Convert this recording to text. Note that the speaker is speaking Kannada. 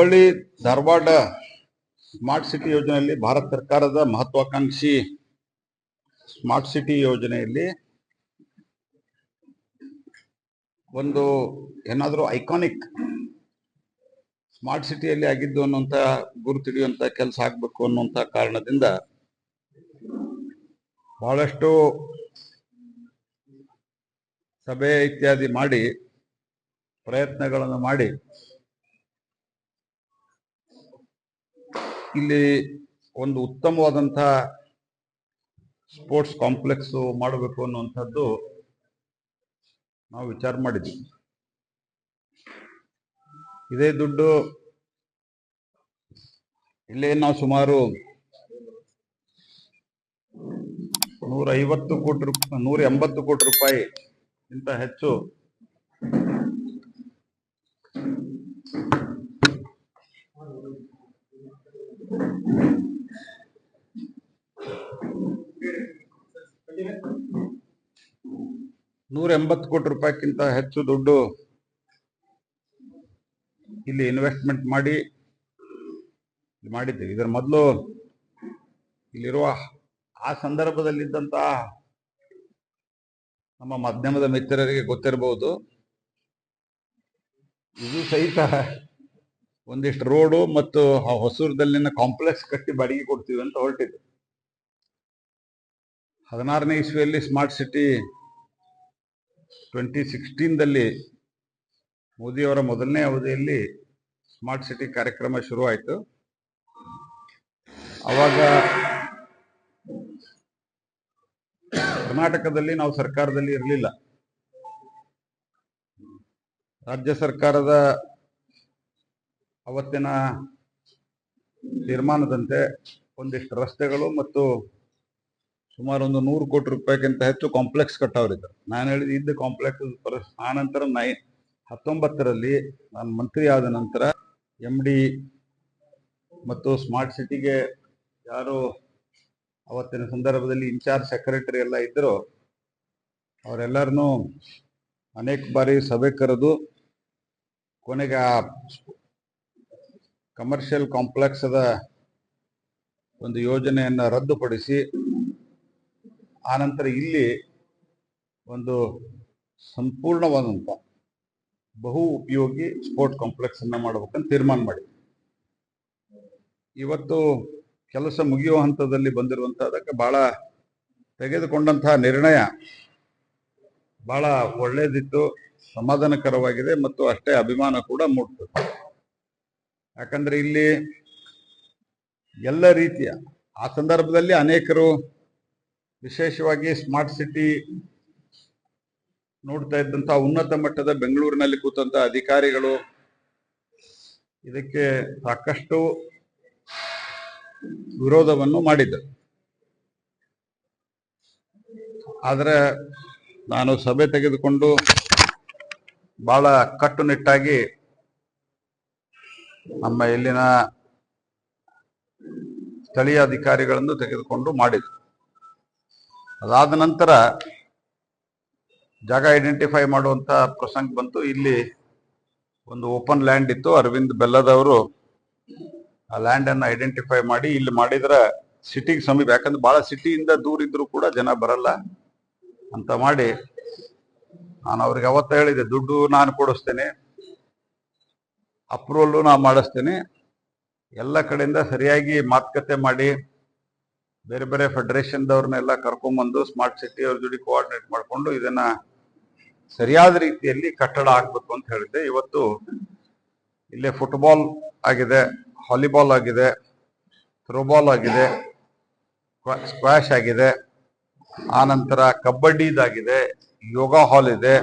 ಹುಬ್ಬಳ್ಳಿ, ಧಾರವಾಡ ಸ್ಮಾರ್ಟ್ ಸಿಟಿ ಯೋಜನೆಯಲ್ಲಿ ಭಾರತ ಸರ್ಕಾರದ ಮಹತ್ವಾಕಾಂಕ್ಷಿ ಸ್ಮಾರ್ಟ್ ಸಿಟಿ ಯೋಜನೆಯಲ್ಲಿ ಒಂದು ಏನಾದರೂ ಐಕಾನಿಕ್ ಸ್ಮಾರ್ಟ್ ಸಿಟಿಯಲ್ಲಿ ಆಗಿದ್ದು ಅನ್ನುವಂಥ ಗುರುತಿಡಿಯುವಂಥ ಕೆಲಸ ಆಗಬೇಕು ಅನ್ನುವಂಥ ಕಾರಣದಿಂದ ಬಹಳಷ್ಟು ಸಭೆ ಇತ್ಯಾದಿ ಮಾಡಿ ಪ್ರಯತ್ನಗಳನ್ನು ಮಾಡಿ ಇಲ್ಲಿ ಒಂದು ಉತ್ತಮವಾದಂತಹ ಸ್ಪೋರ್ಟ್ಸ್ ಕಾಂಪ್ಲೆಕ್ಸ್ ಮಾಡಬೇಕು ಅನ್ನುವಂಥದ್ದು ನಾವು ವಿಚಾರ ಮಾಡಿದ್ವಿ. ಇದೇ ದುಡ್ಡು ಇಲ್ಲೇ ನಾವು ಸುಮಾರು ನೂರ ಐವತ್ತು ಕೋಟಿ ರೂಪಾಯಿ ನೂರ ಎಂಬತ್ತು ಕೋಟಿ ರೂಪಾಯಿ ಇಂತ ಹೆಚ್ಚು ನೂರ ಎಂಬತ್ತು ಕೋಟಿ ರೂಪಾಯಿಗಿಂತ ಹೆಚ್ಚು ದುಡ್ಡು ಇಲ್ಲಿ ಇನ್ವೆಸ್ಟ್ಮೆಂಟ್ ಮಾಡಿ ಮಾಡಿದ್ದೇವೆ. ಇದರ ಮೊದಲು ಇಲ್ಲಿರುವ ಆ ಸಂದರ್ಭದಲ್ಲಿದ್ದಂತಹ ನಮ್ಮ ಮಾಧ್ಯಮದ ಮಿತ್ರರಿಗೆ ಗೊತ್ತಿರಬಹುದು. ಇದು ಸಹಿತ ಒಂದಿಷ್ಟು ರೋಡು ಮತ್ತು ಹೊಸೂರದಲ್ಲಿನ ಕಾಂಪ್ಲೆಕ್ಸ್ ಕಟ್ಟಿ ಬಾಡಿಗೆ ಕೊಡ್ತೀವಿ ಅಂತ ಹೊರಟಿದ್ದು ಹದಿನಾರನೇ ಇಸ್ವಿಯಲ್ಲಿ ಸ್ಮಾರ್ಟ್ ಸಿಟಿ ಟ್ವೆಂಟಿ ಸಿಕ್ಸ್ಟೀನ್ದಲ್ಲಿ ಮೋದಿಯವರ ಮೊದಲನೇ ಅವಧಿಯಲ್ಲಿ ಸ್ಮಾರ್ಟ್ ಸಿಟಿ ಕಾರ್ಯಕ್ರಮ ಶುರುವಾಯಿತು. ಆವಾಗ ಕರ್ನಾಟಕದಲ್ಲಿ ನಾವು ಸರ್ಕಾರದಲ್ಲಿ ಇರಲಿಲ್ಲ. ರಾಜ್ಯ ಸರ್ಕಾರದ ಅವತ್ತಿನ ತೀರ್ಮಾನದಂತೆ ಒಂದಿಷ್ಟು ರಸ್ತೆಗಳು ಮತ್ತು ಸುಮಾರು ಒಂದು ನೂರು ಕೋಟಿ ರೂಪಾಯಿಗಿಂತ ಹೆಚ್ಚು ಕಾಂಪ್ಲೆಕ್ಸ್ ಕಟ್ಟವ್ರಿದ್ದರು ನಾನು ಹೇಳಿದ ಇದ್ದ ಕಾಂಪ್ಲೆಕ್ಸ್ ಆನಂತರ ನೈ ಹತ್ತೊಂಬತ್ತರಲ್ಲಿ ನಾನು ಮಂತ್ರಿ ಆದ ನಂತರ ಎಂ ಡಿ ಮತ್ತು ಸ್ಮಾರ್ಟ್ ಸಿಟಿಗೆ ಯಾರು ಅವತ್ತಿನ ಸಂದರ್ಭದಲ್ಲಿ ಇನ್ಚಾರ್ಜ್ ಸೆಕ್ರೆಟರಿ ಎಲ್ಲ ಇದ್ದರು ಅವರೆಲ್ಲರನ್ನೂ ಅನೇಕ ಬಾರಿ ಸಭೆ ಕರೆದು ಕೊನೆಗೆ ಆ ಕಮರ್ಷಿಯಲ್ ಕಾಂಪ್ಲೆಕ್ಸ್ ಒಂದು ಯೋಜನೆಯನ್ನು ರದ್ದುಪಡಿಸಿ ಆನಂತರ ಇಲ್ಲಿ ಒಂದು ಸಂಪೂರ್ಣವಾದಂಥ ಬಹು ಉಪಯೋಗಿ ಸ್ಪೋರ್ಟ್ ಕಾಂಪ್ಲೆಕ್ಸ್ ಅನ್ನ ಮಾಡ್ಬೇಕಂತ ತೀರ್ಮಾನ ಮಾಡಿ ಇವತ್ತು ಕೆಲಸ ಮುಗಿಯುವ ಹಂತದಲ್ಲಿ ಬಂದಿರುವಂತಹದಕ್ಕೆ ಬಹಳ ತೆಗೆದುಕೊಂಡಂತಹ ನಿರ್ಣಯ ಬಹಳ ಒಳ್ಳೇದಿತ್ತು, ಸಮಾಧಾನಕರವಾಗಿದೆ ಮತ್ತು ಅಷ್ಟೇ ಅಭಿಮಾನ ಕೂಡ ಮೂಡ್ತದೆ ಯಾಕಂದ್ರೆ ಇಲ್ಲಿ ಎಲ್ಲ ರೀತಿಯ, ಆ ಸಂದರ್ಭದಲ್ಲಿ ಅನೇಕರು ವಿಶೇಷವಾಗಿ ಸ್ಮಾರ್ಟ್ ಸಿಟಿ ನೋಡ್ತಾ ಇದ್ದಂತಹ ಉನ್ನತ ಮಟ್ಟದ ಬೆಂಗಳೂರಿನಲ್ಲಿ ಕೂತಂತ ಅಧಿಕಾರಿಗಳು ಇದಕ್ಕೆ ಸಾಕಷ್ಟು ವಿರೋಧವನ್ನು ಮಾಡಿದ್ದರು. ಆದರೆ ನಾನು ಸಭೆ ತೆಗೆದುಕೊಂಡು ಬಹಳ ಕಟ್ಟುನಿಟ್ಟಾಗಿ ನಮ್ಮ ಇಲ್ಲಿನ ಸ್ಥಳೀಯ ಅಧಿಕಾರಿಗಳನ್ನು ತೆಗೆದುಕೊಂಡು ಮಾಡಿದ್ರು ಅದಾದ ನಂತರ ಜಾಗ ಐಡೆಂಟಿಫೈ ಮಾಡುವಂತ ಪ್ರಸಂಗ ಬಂತು. ಇಲ್ಲಿ ಒಂದು ಓಪನ್ ಲ್ಯಾಂಡ್ ಇತ್ತು. ಅರವಿಂದ್ ಬೆಲ್ಲದವರು ಆ ಲ್ಯಾಂಡ್ ಅನ್ನು ಐಡೆಂಟಿಫೈ ಮಾಡಿ ಇಲ್ಲಿ ಮಾಡಿದ್ರೆ ಸಿಟಿಗೆ ಸಮೀಪ, ಯಾಕಂದ್ರೆ ಬಹಳ ಸಿಟಿಯಿಂದ ದೂರ ಇದ್ರು ಕೂಡ ಜನ ಬರಲ್ಲ ಅಂತ ಮಾಡಿ ನಾನು ಅವ್ರಿಗೆ ಅವತ್ತ ಹೇಳಿದೆ, ದುಡ್ಡು ನಾನು ಕೊಡಿಸ್ತೇನೆ ಅಪ್ರೂವಲ್ಲು ನಾ ಮಾಡಿಸ್ತೇನೆ, ಎಲ್ಲ ಕಡೆಯಿಂದ ಸರಿಯಾಗಿ ಮಾತುಕತೆ ಮಾಡಿ ಬೇರೆ ಬೇರೆ ಫೆಡರೇಷನ್ ದವ್ರನ್ನೆಲ್ಲ ಕರ್ಕೊಂಬಂದು ಸ್ಮಾರ್ಟ್ ಸಿಟಿ ಅವ್ರ ಜೊತೆ ಕೋಆರ್ಡಿನೇಟ್ ಮಾಡಿಕೊಂಡು ಇದನ್ನ ಸರಿಯಾದ ರೀತಿಯಲ್ಲಿ ಕಟ್ಟಡ ಆಗ್ಬೇಕು ಅಂತ ಹೇಳಿದ್ದೆ. ಇವತ್ತು ಇಲ್ಲೇ ಫುಟ್ಬಾಲ್ ಆಗಿದೆ, ವಾಲಿಬಾಲ್ ಆಗಿದೆ ಥ್ರೋಬಾಲ್ ಆಗಿದೆ ಸ್ಕ್ವಾಶ್ ಆಗಿದೆ ಆನಂತರ ಕಬಡ್ಡಿದಾಗಿದೆ, ಯೋಗ ಹಾಲ್ ಇದೆ.